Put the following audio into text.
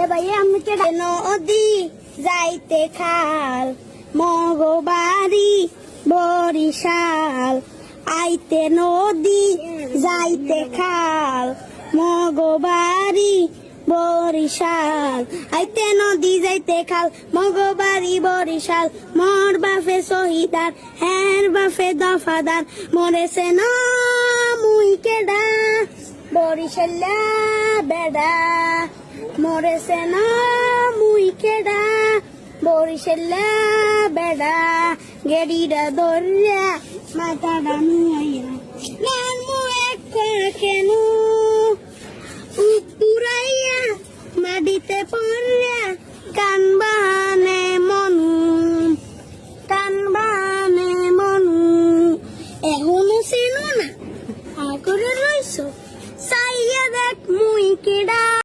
এ ভাই আমি নদী যাইতে খাল মগবাড়ি বরিশাল। আইতে নদী যাইতে খাল মগবাড়ি বরিশাল। আইতে নদী যাইতে খাল মগবাড়ি বরিশাল। মোর বাফে শহীদার হ্যার বাফে দফাদার। মরেছে না মুই কেডা, বরিশাল্লা বেডা মরেছে না মুই কেডা? বরিশেল্লা বেড়া গেড়িরা দরিয়া মাথা ডানু আইয়া। নান মু একা কেন? উপুরাইয়া মাটিতে পড়িয়া কান বাহানে মনু কান বাহানে মনু। এখনও চেনো না? আগরে করে রইছো। সাইয়া দেখ মুই কেডা।